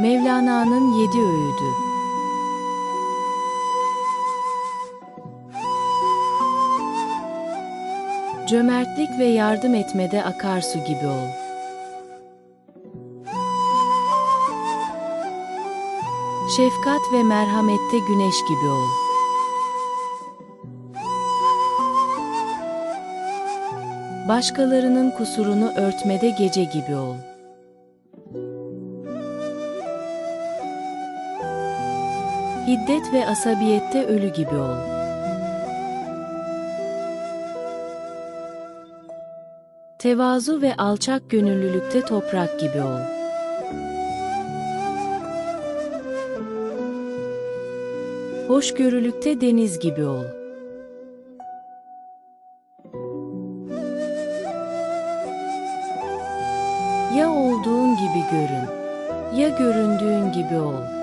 Mevlana'nın Yedi Öğüdü Cömertlik ve yardım etmede akarsu gibi ol. Şefkat ve merhamette güneş gibi ol. Başkalarının kusurunu örtmede gece gibi ol. Hiddet ve asabiyette ölü gibi ol. Tevazu ve alçak gönüllülükte toprak gibi ol. Hoşgörülükte deniz gibi ol. Ya olduğun gibi görün, ya göründüğün gibi ol.